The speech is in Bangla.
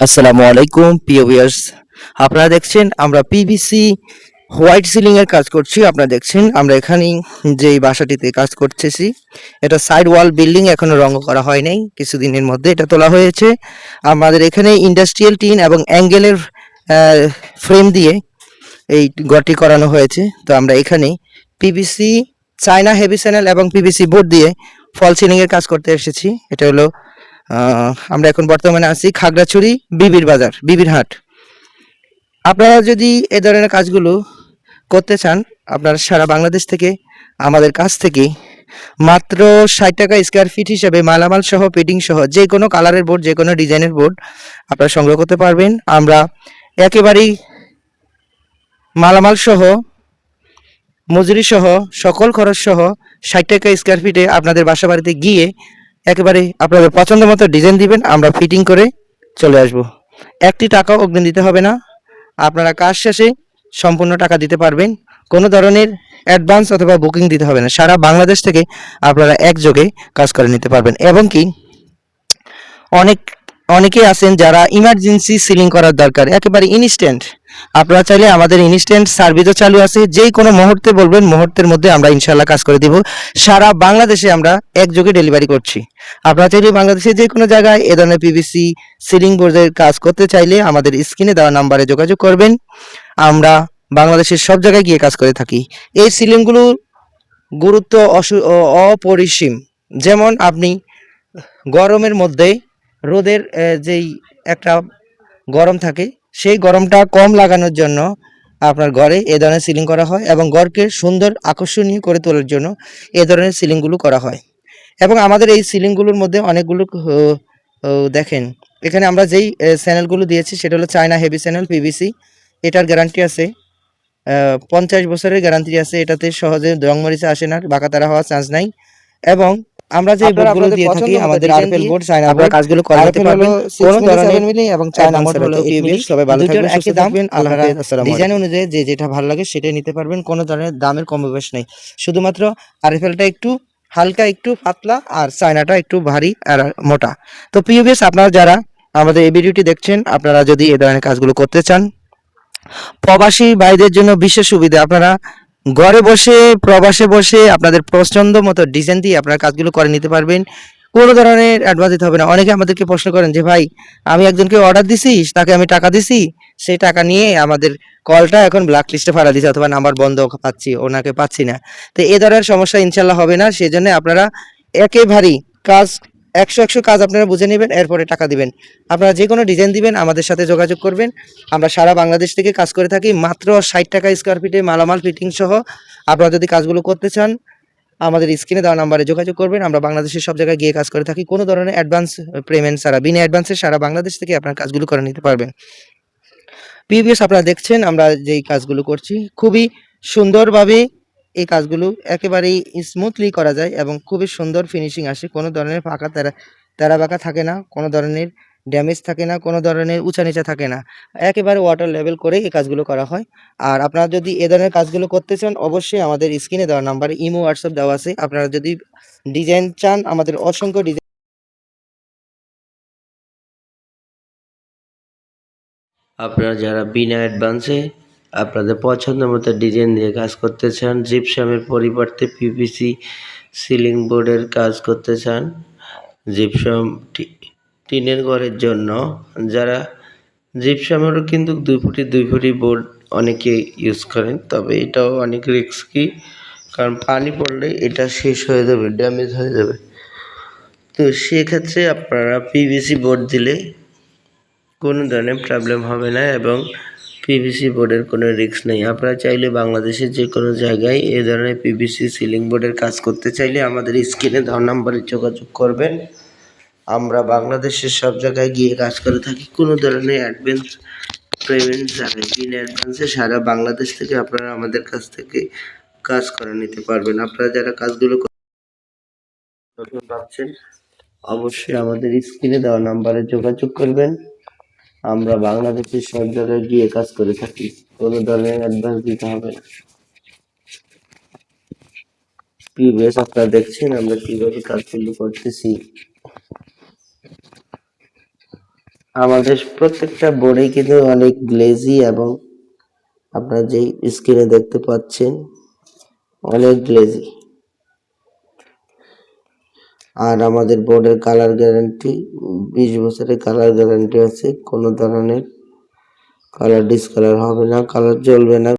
আসসালামু আলাইকুম, প্রিয় ভিউয়ার্স আপনারা দেখছেন, আমরা পিভিসি হোয়াইট সিলিং এর কাজ করছি। আপনারা দেখছেন, আমরা এখানেই যে বাসাটিতে কাজ করতেছি। এটা সাইড ওয়াল বিল্ডিং এখনও রং করা হয় নাই, কিছুদিনের মধ্যে এটা তোলা হয়েছে। আমাদের এখানে ইন্ডাস্ট্রিয়াল টিন এবং অ্যাঙ্গেলের ফ্রেম দিয়ে এই ঘরটি করানো হয়েছে। তো আমরা এখানে পিভিসি চায়না হেভি চ্যানেল এবং পিভিসি বোর্ড দিয়ে ফল সিলিং এর কাজ করতে এসেছি। এটা হলো আমরা এখন বর্তমানে আছি খাগড়াছড়ি বিবির বাজার, বিবির হাট। আপনারা যদি এ ধরনের কাজগুলো করতে চান, আপনারা সারা বাংলাদেশ থেকে, আমাদের কাছ থেকে মাত্র ষাট টাকা স্কোয়ার ফিট হিসেবে মালামাল সহ পেটিং সহ, যে কোনো কালারের বোর্ড যে কোনো ডিজাইনের বোর্ড আপনারা সংগ্রহ করতে পারবেন। আমরা একেবারেই মালামাল সহ, মজুরি সহ, সকল খরচ সহ ষাট টাকা স্কোয়ার ফিটে আপনাদের বাসা বাড়িতে গিয়ে একেবারে আপনাদের পছন্দ মতো ডিজাইন দিবেন, আমরা ফিটিং করে চলে আসব। একটি টাকাও অগ্রিম দিতে হবে না। আপনারা কাজ শেষে সম্পূর্ণ টাকা দিতে পারবেন। কোনো ধরনের অ্যাডভান্স অথবা বুকিং দিতে হবে না। সারা বাংলাদেশ থেকে আপনারা একযোগে কাজ করে নিতে পারবেন। এবং কি, অনেক, অনেকেই আছেন যারা ইমার্জেন্সি সিলিং করার দরকার। একেবারে ইনস্ট্যান্ট আপনারা চাইলে আমাদের ইনস্ট্যান্ট সার্ভিসও চালু আছে যেই কোনো মুহূর্তে বলবেন, মুহূর্তের মধ্যে আমরা ইনশাল্লাহ কাজ করে দিব। সারা বাংলাদেশে আমরা একযোগে ডেলিভারি করছি। আপনারা চাইলে বাংলাদেশের যে কোনো জায়গায় এ ধরনের পিভিসি সিলিং বোর্ডের কাজ করতে চাইলে আমাদের স্ক্রিনে দেওয়া নাম্বারে যোগাযোগ করবেন। আমরা বাংলাদেশের সব জায়গায় গিয়ে কাজ করে থাকি। এই সিলিংগুলোর গুরুত্ব অপরিসীম। যেমন আপনি গরমের মধ্যে রোদের যেই একটা গরম থাকে সেই গরমটা কম লাগানোর জন্য আপনার ঘরে এ ধরনের সিলিং করা হয় এবং ঘরকে সুন্দর আকর্ষণীয় করে তোলার জন্য এ ধরনের সিলিংগুলো করা হয়। এবং আমাদের এই সিলিংগুলোর মধ্যে অনেকগুলো দেখেন, এখানে আমরা যেই চ্যানেলগুলো দিয়েছি সেটা হলো চায়না হেভি চ্যানেল পিভিসি এটার গ্যারান্টি আছে। পঞ্চাশ বছরের গ্যারান্টি আছে, এটাতে সহজে রং মরিচা আসে না, বাঁকা তারা হওয়ার চান্স নাই। এবং আমরা যে বোর্ডগুলো দিয়ে থাকি আমাদের দিয়ে বোর্ড চায়না আপনারা বোর্ড কাজগুলো করাতে পারবেন। কোনো ধরনের 7 মিলি এবং চার নাম্বার নাম্বার হলো হলো 8 8 মিলি মিলি। সবাই ভালো থাকবেন সুস্থ থাকবেন আল্লাহ আসসালামু ডিজাইন অনুযায়ী যে যেটা ভালো লাগে সেটাই নিতে পারবেন কোনো ধরনের দামের কমবেশ নেই। শুধুমাত্র আরএফএলটা একটু হালকা একটু পাতলা আর চায়নাটা একটু ভারী আর মোটা। তো প্রিভিয়াস আপনারা যারা আমাদের এই ভিডিওটি দেখছেন আপনারা যদি এই ধরনের কাজগুলো করতে চান প্রবাসী ভাইদের জন্য বিশেষ সুবিধা আপনারা ঘরে বসে, প্রবাসে বসে আপনাদের পছন্দ মতো ডিজাইন দিয়ে আপনারা কাজগুলো করে নিতে পারবেন। কোনো ধরনের অ্যাডভান্স দিতে হবে না। অনেকে আমাদেরকে প্রশ্ন করেন যে, ভাই, আমি একজনকে অর্ডার দিছি, তাকে আমি টাকা দিছি সেই টাকা নিয়ে আমাদের কলটা এখন ব্ল্যাক লিস্টে ফাড়া দিচ্ছে অথবা নাম্বার বন্ধ পাচ্ছি, ওনাকে পাচ্ছি না। তো এ ধরনের সমস্যা ইনশাল্লাহ হবে না। সেই জন্য আপনারা একেবারেই কাজ একশো একশো কাজ আপনারা বুঝে নেবেন, এরপরে টাকা দিবেন। আপনারা যে কোনো ডিজাইন দিবেন, আমাদের সাথে যোগাযোগ করবেন। আমরা সারা বাংলাদেশ থেকে কাজ করে থাকি, মাত্র ষাট টাকা স্কোয়ার ফিটে মালামাল ফিটিং সহ। আপনারা যদি কাজগুলো করতে চান, আমাদের স্ক্রিনে দেওয়া নাম্বারে যোগাযোগ করবেন। আমরা বাংলাদেশের সব জায়গায় গিয়ে কাজ করে থাকি। কোনো ধরনের অ্যাডভান্স পেমেন্ট ছাড়া, বিনা অ্যাডভান্সে সারা বাংলাদেশ থেকে আপনার কাজগুলো করে নিতে পারবেন। প্রিভিয়াস আপনারা দেখছেন, আমরা যেই কাজগুলো করছি, খুবই সুন্দরভাবে এই কাজগুলো একেবারেই স্মুথলি করা যায় এবং খুবই সুন্দর ফিনিশিং আসে। কোনো ধরনের ফাঁকা তেরা তেরা বাঁকা থাকে না, কোনো ধরনের ড্যামেজ থাকে না, কোনো ধরনের উঁচা নিচা থাকে না। একেবারে ওয়াটার লেভেল করে এই কাজগুলো করা হয়। আর আপনারা যদি এ ধরনের কাজগুলো করতে চান, অবশ্যই আমাদের স্ক্রিনে দেওয়া নাম্বারে ইমো হোয়াটসঅ্যাপ দেওয়া আছে। আপনারা যদি ডিজাইন চান, আমাদের অসংখ্য ডিজাইন আপনারা যারা বিনা অ্যাডভান্সে আপনাদের পছন্দ মতো ডিজাইন দিয়ে কাজ করতে চান, জিপসামের পরিবর্তে পিভিসি সিলিং বোর্ডের কাজ করতে চান, জিপসাম টিনের ঘরের জন্য, যারা জিপসামেরও কিন্তু দুই ফুটি দুই ফুটি বোর্ড অনেকে ইউজ করেন, তবে এটাও অনেক রিস্কি কারণ পানি পড়লে এটা শেষ হয়ে যাবে ড্যামেজ হয়ে যাবে। তো সেক্ষেত্রে আপনারা পিভিসি বোর্ড দিলে কোনো ধরনের প্রবলেম হবে না এবং পিভিসি বোর্ডের কোনো রিস্ক নেই। আপনারা চাইলে বাংলাদেশের যে কোনো জায়গায় এ ধরনের পিভিসি সিলিং বোর্ডের কাজ করতে চাইলে আমাদের স্ক্রিনে দেওয়া নাম্বারে যোগাযোগ করবেন। আমরা বাংলাদেশের সব জায়গায় গিয়ে কাজ করে থাকি। কোনো ধরনের অ্যাডভান্স পেমেন্ট ছাড়াই বিনা অ্যাডভান্সে সারা বাংলাদেশ থেকে আপনারা আমাদের কাছ থেকে কাজ করে নিতে পারবেন। আপনারা যারা কাজগুলো পারছেন অবশ্যই আমাদের স্ক্রিনে দেওয়া নাম্বারে যোগাযোগ করবেন। আমরা বাংলাদেশের সব জায়গায় গিয়ে কাজ করে থাকি। কোনো ধরনের অ্যাডভান্স দিতে হবে না। প্রিভিয়াস আপনারা দেখছেন আমরা কীভাবে কাজগুলো করতেছি। আমাদের প্রত্যেকটা বোর্ডে কিন্তু অনেক গ্লেজি এবং আপনারা যেই স্ক্রিনে দেখতে পাচ্ছেন, অনেক গ্লেজি আর আমাদের বোর্ডের কালার গ্যারান্টি বিশ বছরের কালার গ্যারান্টি আছে। কোনো ধরনের কালার ডিসকালার হবে না কালার জ্বলবে না।